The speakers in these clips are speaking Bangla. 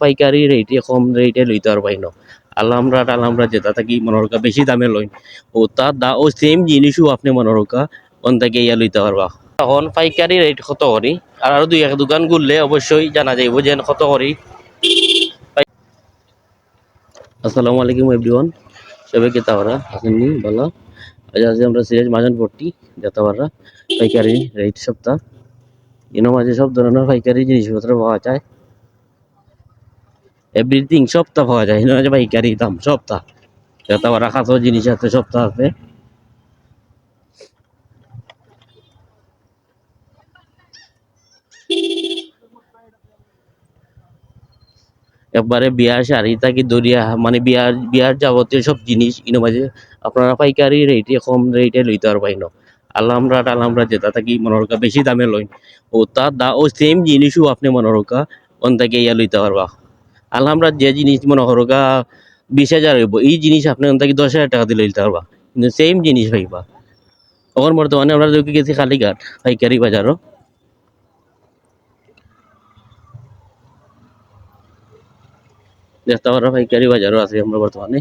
পাইকারি রেটে কম রেটে লইতে পারবাই না। আলহামরা টালহামরা যেটা থাকি মনোরকা বেশি দামে লই। ও তার দা, ও সেম জিনিসও আপনি মনোরকা ওন থেকে ইয়া লইতে পারবা। এখন পাইকারি রেট কত করি? আর আরও দুই এক দোকান ঘুরলে অবশ্যই জানা যাইব যে কত করি। আসসালামু আলাইকুম এভরিওয়ান সবাই কেতা ওরা আসেননি ভালো আজ আজ আমরা সিরাজ মাজান পট্টি যেতে পারা পাইকারি রেট সপ্তাহ ইনো মাঝে সব ধরনের পাইকারি জিনিসপত্র পাওয়া যায়। এভরিথিং সপ্তাহ পাওয়া যায়। ইনো মাঝে পাইকারি দাম, সপ্তাহ। যেতে পারা খাতো জিনিস আছে, সপ্তাহ আছে। একবারে বিয়ার শাড়ি থাকি দরিয়া মানে বিয়ার বিয়ার যাবতীয় সব জিনিস, ইনো মাঝে আপনারা পাইকারি রেটে কম রেটে লইতে পারবাই না আলহামরা টালহামরা যেটা থাকি মনোরকা বেশি দামে লই ও তার দা ও সেম জিনিসও আপনি মনোরকা ওন থেকে ইয়া লইতে পারবা। আলহামরা যে জিনিস মনোরকা বিশ হাজার হইব, এই জিনিস আপনি ওন থেকে দশ হাজার টাকা দিলে লইতে পারবা। কিন্তু সেম জিনিস পাইবা এখন বর্তমানে আমরা ঢুকে গেছি কালীঘাট পাইকারি বাজারও। দেখতে পারা পাইকারি বাজারও আছে আমরা বর্তমানে।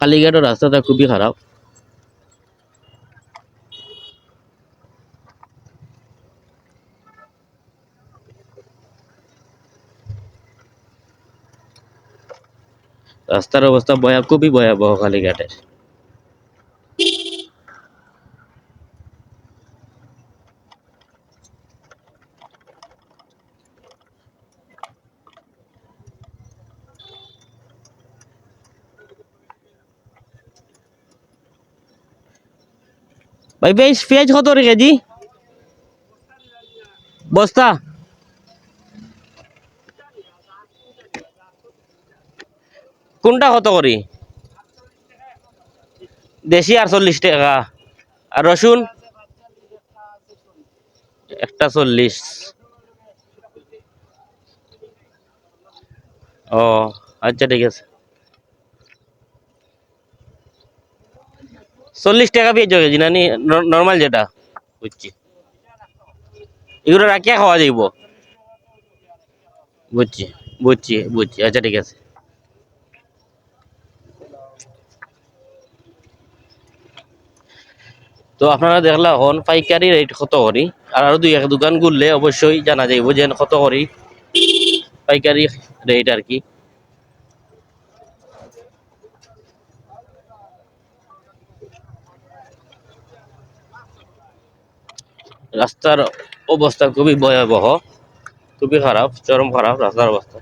কালীঘাটের রাস্তাটা খুবই খারাপ। রাস্তার অবস্থা ভয়া খুবই ভয়াবহ কালীঘাটের। ভাই বেশ পেঁয়াজ কত রে কেজি বস্তা? কোনটা কত করি? দেশি আর চল্লিশ টাকা। আর রসুন? একটা চল্লিশ। ও আচ্ছা ঠিক আছে। চল্লিশ টাকা পেয়ে যাবে জিনানি নর্মাল যেটা? বুঝছি। এগুলো রাখিয়া খাওয়া যাইব। বুঝছি বুঝছি বুঝছি। আচ্ছা ঠিক আছে। তো আপনারা দেখলা এখন পাইকারি রেট কত করি? আর আরও দুই এক দোকান ঘুরলে অবশ্যই জানা যাইব যে কত করি? পাইকারি রেট আর কি। রাস্তার অবস্থা খুবই ভয়াবহ, খুবই খারাপ, চরম খারাপ রাস্তার অবস্থা।